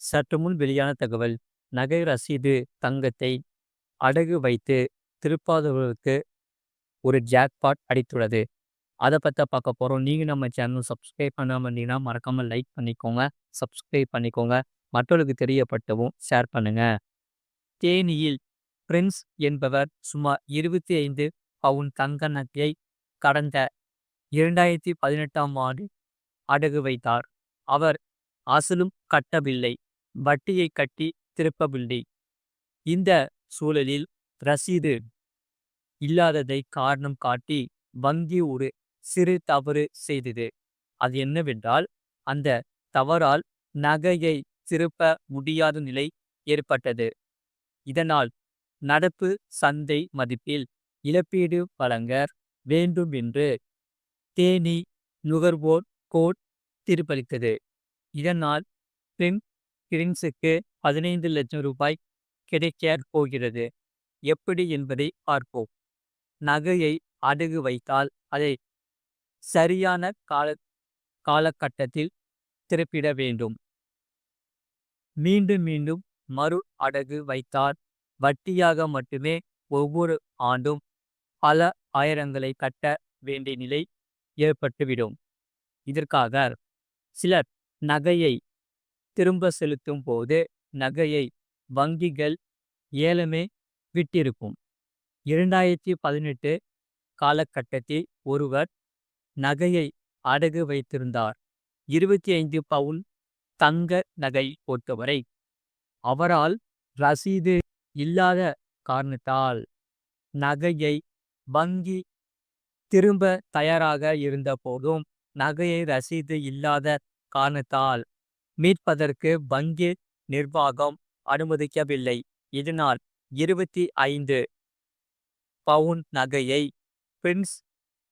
சற்று முன் வெளியான தகவல் நகை ரசீது தங்கத்தை அடகு வைத்து திருப்பாதவர்களுக்கு ஒரு ஜாக்பாட் அடித்துள்ளது. அதை பற்றி பார்க்க போகிறோம் நீங்கள் நம்ம சேனல் சப்ஸ்கிரைப் பண்ணாமல் இருந்தீங்கன்னா மறக்காமல் லைக் பண்ணிக்கோங்க. சப்ஸ்கிரைப் பண்ணிக்கோங்க. மற்றவர்களுக்கு தெரியப்பட்டவும் ஷேர் பண்ணுங்க. தேனியில் பிரின்ஸ் என்பவர் சுமார் இருபத்தி ஐந்து பவுன் தங்க நகையை கடந்த இரண்டாயிரத்தி பதினெட்டாம் ஆண்டு அடகு வைத்தார். அவர் அசலும் கட்டவில்லை. வட்டியை கட்டி திருப்பவில்லை. இந்த சூழலில் ரசீது இல்லாததை காரணம் காட்டி வங்கி ஒரு சிறு தவறு செய்தது. அது என்னவென்றால் அந்த தவறால் நகையை திருப்ப முடியாத நிலை ஏற்பட்டது. இதனால் நடப்பு சந்தை மதிப்பில் இழப்பீடு வழங்க வேண்டும் என்று தேனி நுகர்வோர் கோட் தீர்ப்பளித்தது. இதனால் பெண் கிரின்ஸுக்கு பதினைந்து லட்சம் ரூபாய் கிடைக்க போகிறது. எப்படி என்பதை பார்ப்போம். நகையை அடகு வைத்தால் அதை சரியான கால காலகட்டத்தில் திருப்பிட வேண்டும். மீண்டும் மீண்டும் மறு அடகு வைத்தால் வட்டியாக மட்டுமே ஒவ்வொரு ஆண்டும் பல ஆயிரங்களை கட்ட வேண்டிய நிலை ஏற்பட்டுவிடும். இதற்காக சிலர் நகையை திரும்ப செலுத்தும் போது நகையை வங்கிகள் ஏலமே விட்டிருக்கும். இரண்டாயிரத்தி பதினெட்டு காலகட்டத்தில் ஒருவர் நகையை அடகு வைத்திருந்தார். இருபத்தி ஐந்து பவுன் தங்க நகை பொறுத்தவரை அவரால் ரசீது இல்லாத காரணத்தால் நகையை வங்கி திரும்ப தயாராக இருந்த போதும் நகையை ரசீது இல்லாத காரணத்தால் மீட்பதற்கு வங்கி நிர்வாகம் அனுமதிக்கவில்லை. இதனால் இருபத்தி ஐந்து பவுன் நகையை பிரின்ஸ்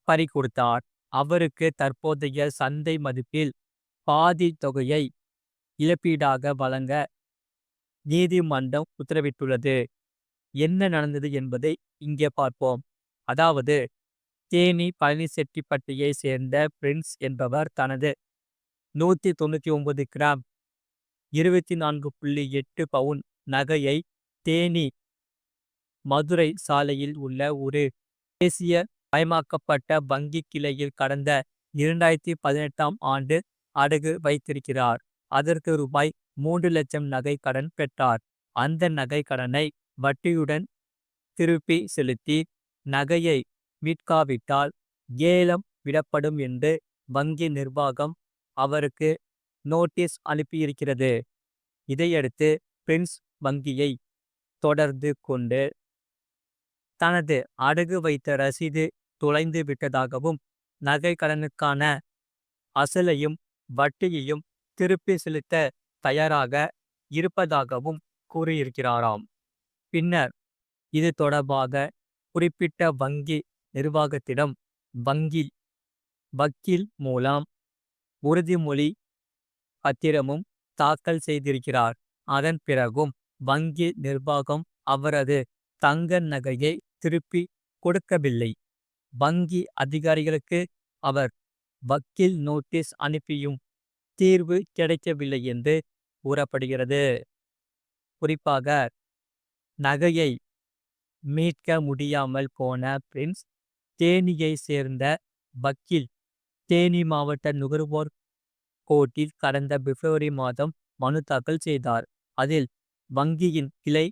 பறிகொடுத்தார். அவருக்கு தற்போதைய சந்தை மதிப்பில் பாதி தொகையை இழப்பீடாக வழங்க நீதிமன்றம் உத்தரவிட்டுள்ளது. என்ன நடந்தது என்பதை இங்கே பார்ப்போம். அதாவது தேனி பழனிசெட்டிப்பட்டியை சேர்ந்த பிரின்ஸ் என்பவர் தனது நூற்றி தொண்ணூற்றி ஒன்பது கிராம் இருபத்தி நான்கு புள்ளி எட்டு பவுன் நகையை தேனி மதுரை சாலையில் உள்ள ஒரு தேசிய மயமாக்கப்பட்ட வங்கி கிளையில் கடந்த இரண்டாயிரத்தி பதினெட்டாம் ஆண்டு அடகு வைத்திருக்கிறார். அதற்கு ரூபாய் மூன்று லட்சம் நகை கடன் பெற்றார். அந்த நகை கடனை வட்டியுடன் திருப்பி செலுத்தி நகையை மீட்காவிட்டால் ஏலம் விடப்படும் என்று வங்கி நிர்வாகம் அவருக்கு நோட்டீஸ் அனுப்பியிருக்கிறது. இதையடுத்து பிரின்ஸ் வங்கியை தொடர்ந்து கொண்டு தனது அடகு வைத்த ரசீது தொலைந்து விட்டதாகவும் நகை கடனுக்கான அசலையும் வட்டியையும் திருப்பி செலுத்த தயாராக இருப்பதாகவும் கூறியிருக்கிறாராம். பின்னர் இது தொடர்பாக குறிப்பிட்ட வங்கி நிர்வாகத்திடம் வங்கி வக்கீல் மூலம் உறுதிமொழி பத்திரமும் தாக்கல் செய்திருக்கிறார். அதன் பிறகும் வங்கி நிர்வாகம் அவரது தங்க நகையை திருப்பி கொடுக்கவில்லை. வங்கி அதிகாரிகளுக்கு அவர் வக்கீல் நோட்டீஸ் அனுப்பியும் தீர்வு கிடைக்கவில்லை என்று கூறப்படுகிறது. குறிப்பாக நகையை மீட்க முடியாமல் போன பிரின்ஸ் தேனியை சேர்ந்த வக்கீல் தேனி மாவட்ட நுகர்வோர் கோர்ட்டில் கடந்த பிப்ரவரி மாதம் மனு தாக்கல் செய்தார். அதில் வங்கியின் கிளை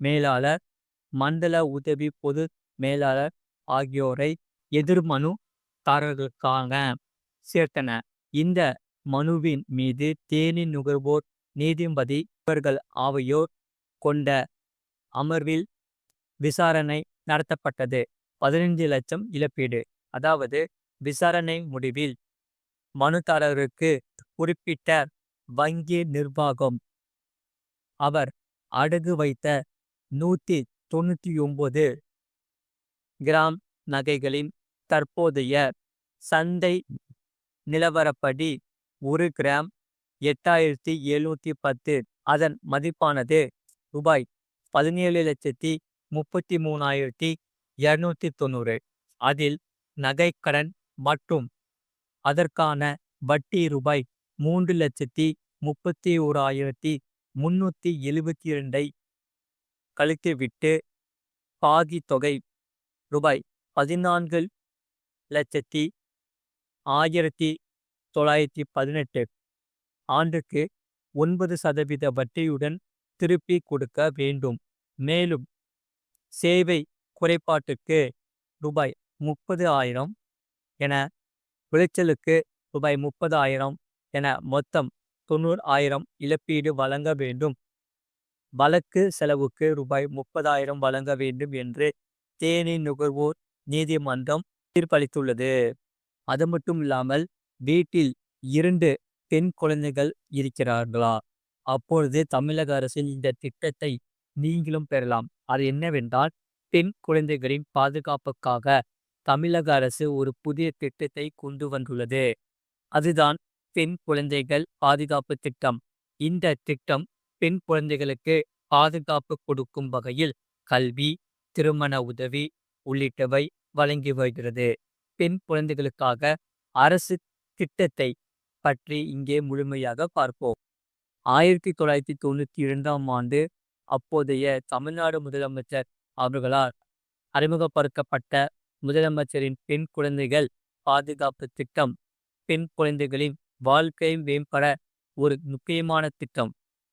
மேலாளர் மண்டல உதவி பொது மேலாளர் ஆகியோரை எதிர்மனு தாரர்களுக்காக சேர்த்தன இந்த மனுவின் மீது தேனி நுகர்வோர் நீதிபதி இவர்கள் ஆவையோர் கொண்ட அமர்வில் விசாரணை நடத்தப்பட்டது. பதினைந்து லட்சம் இழப்பீடு. அதாவது விசாரணை முடிவில் மனுதாரருக்கு குறிப்பிட்ட வங்கி நிர்வாகம். அவர் அடகு வைத்த நூத்தி தொண்ணூற்றி ஒன்பது கிராம் நகைகளின் தற்போதைய சந்தை நிலவரப்படி ஒரு கிராம் எட்டாயிரத்தி எழுநூத்தி பத்து. அதன் மதிப்பானது ரூபாய் பதினேழு லட்சத்தி முப்பத்தி மூணாயிரத்தி இரநூத்தி தொண்ணூறு. அதில் நகைக்கடன் மற்றும் அதற்கான வட்டி ரூபாய் மூன்று லட்சத்தி முப்பத்தி ஓராயிரத்தி முன்னூத்தி எழுபத்தி இரண்டை கழித்துவிட்டு பாதி தொகை ரூபாய் பதினான்கு லட்சத்தி ஆயிரத்தி தொள்ளாயிரத்தி பதினெட்டு. ஆண்டுக்கு ஒன்பது சதவீத வட்டியுடன் திருப்பி கொடுக்க வேண்டும். மேலும் சேவை குறைபாட்டுக்கு ரூபாய் முப்பது ஆயிரம் என விளைச்சலுக்கு ரூபாய் முப்பதாயிரம் என மொத்தம் தொண்ணூறு ஆயிரம் இழப்பீடு வழங்க வேண்டும். வழக்கு செலவுக்கு ரூபாய் முப்பதாயிரம் வழங்க வேண்டும் என்று தேனி நுகர்வோர் நீதிமன்றம் தீர்ப்பளித்துள்ளது. அது மட்டும் இல்லாமல் வீட்டில் இரண்டு பெண் குழந்தைகள் இருக்கிறார்களா? அப்பொழுது தமிழக அரசின் இந்த திட்டத்தை நீங்களும் பெறலாம். அது என்னவென்றால் பெண் குழந்தைகளின் பாதுகாப்புக்காக தமிழக அரசு ஒரு புதிய திட்டத்தை கொண்டு வந்துள்ளது. அதுதான் பெண் குழந்தைகள் பாதுகாப்பு திட்டம். இந்த திட்டம் பெண் குழந்தைகளுக்கு பாதுகாப்பு கொடுக்கும் வகையில் கல்வி திருமண உதவி உள்ளிட்டவை வழங்கி வருகிறது. பெண் குழந்தைகளுக்காக அரசு திட்டத்தை பற்றி இங்கே முழுமையாக பார்ப்போம். ஆயிரத்தி தொள்ளாயிரத்தி தொண்ணூத்தி இரண்டாம் ஆண்டு அப்போதைய தமிழ்நாடு முதலமைச்சர் அவர்களால் அறிமுகப்படுத்தப்பட்ட முதலமைச்சரின் பெண் குழந்தைகள் பாதுகாப்பு திட்டம். பெண் குழந்தைகளின் வாழ்க்கை மேம்பட ஒரு முக்கியமான திட்டம்.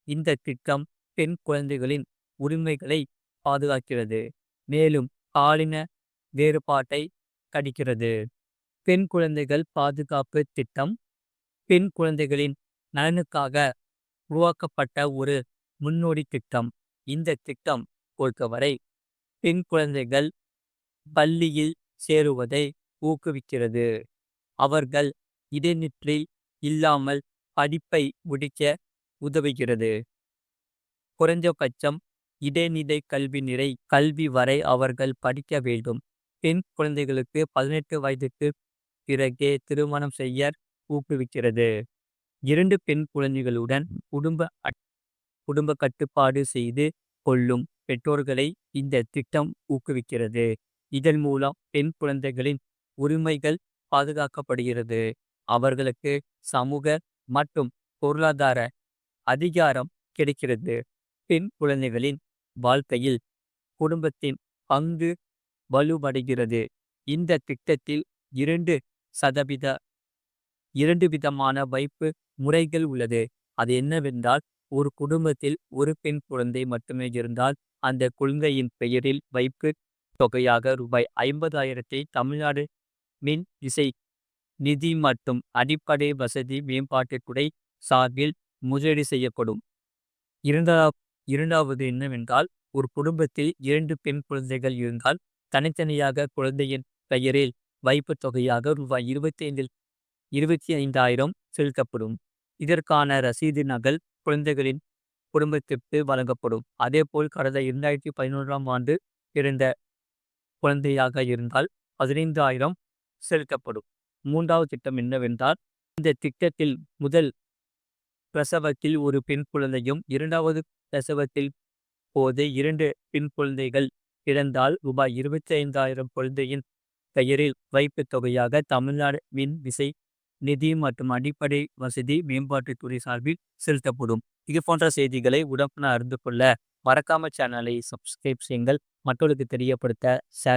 இந்த திட்டம் பெண் குழந்தைகளின் உரிமைகளை பாதுகாக்கிறது. மேலும் பாலின வேறுபாட்டை கடிக்கிறது பெண் குழந்தைகள் பாதுகாப்பு திட்டம். பெண் குழந்தைகளின் நலனுக்காக உருவாக்கப்பட்ட ஒரு முன்னோடி திட்டம். இந்த திட்டம் பொறுத்தவரை பெண் குழந்தைகள் பள்ளியில் சேருவதை ஊக்குவிக்கிறது. அவர்கள் இடைநிற்றி இல்லாமல் படிப்பை முடிக்க உதவுகிறது. குறைந்தபட்சம் இடைநிலை கல்வி நிறை கல்வி வரை அவர்கள் படிக்க வேண்டும். பெண் குழந்தைகளுக்கு பதினெட்டு வயதுக்கு பிறகே திருமணம் செய்ய ஊக்குவிக்கிறது. இரண்டு பெண் குழந்தைகளுடன் குடும்ப அட்- குடும்ப கட்டுப்பாடு செய்து கொள்ளும் பெற்றோர்களை இந்த திட்டம் ஊக்குவிக்கிறது. இதன் மூலம் பெண் குழந்தைகளின் உரிமைகள் பாதுகாக்கப்படுகிறது. அவர்களுக்கு சமூக மற்றும் பொருளாதார அதிகாரம் கிடைக்கிறது. பெண் குழந்தைகளின் வாழ்க்கையில் குடும்பத்தின் பங்கு வலுவடைகிறது. இந்த திட்டத்தில் இரண்டு சதவீத இரண்டு விதமான வைப்பு முறைகள் உள்ளது. அது என்னவென்றால் ஒரு குடும்பத்தில் ஒரு பெண் குழந்தை மட்டுமே இருந்தால் அந்த குழந்தையின் பெயரில் வைப்பு தொகையாக ரூபாய் ஐம்பதாயிரத்தை தமிழ்நாடு மின் இசை நிதி மற்றும் அடிப்படை வசதி மேம்பாட்டுத்துறை சார்பில் முதலீடு செய்யப்படும். இரண்டா இரண்டாவது என்னவென்றால் ஒரு குடும்பத்தில் இரண்டு பெண் குழந்தைகள் இருந்தால் தனித்தனியாக குழந்தையின் பெயரில் வைப்பு தொகையாக ரூபாய் இருபத்தி ஐந்தில் இருபத்தி ஐந்தாயிரம் செலுத்தப்படும். இதற்கான ரசீது நகல் குழந்தைகளின் குடும்பத்திற்கு வழங்கப்படும். அதேபோல் கடந்த இரண்டாயிரத்தி பதினொன்றாம் ஆண்டு பிறந்த குழந்தையாக இருந்தால் பதினைந்து ஆயிரம் செலுத்தப்படும். மூன்றாவது திட்டம் என்னவென்றால் இந்த திட்டத்தில் முதல் பிரசவத்தில் ஒரு பெண் குழந்தையும் இரண்டாவது பிரசவத்தில் போது இரண்டு பெண் குழந்தைகள் இறந்தால் ரூபாய் இருபத்தி ஐந்தாயிரம் குழந்தையின் பெயரில் வைப்பு தொகையாக தமிழ்நாடு மின் விசை நிதி மற்றும் அடிப்படை வசதி மேம்பாட்டுத்துறை சார்பில் செலுத்தப்படும். இது போன்ற செய்திகளை உடனுக்குடன் அறிந்து கொள்ள மறக்காம சேனலை சப்ஸ்கிரைப் செய்யுங்கள். மற்றவர்களுக்கு தெரியப்படுத்த ஷேர்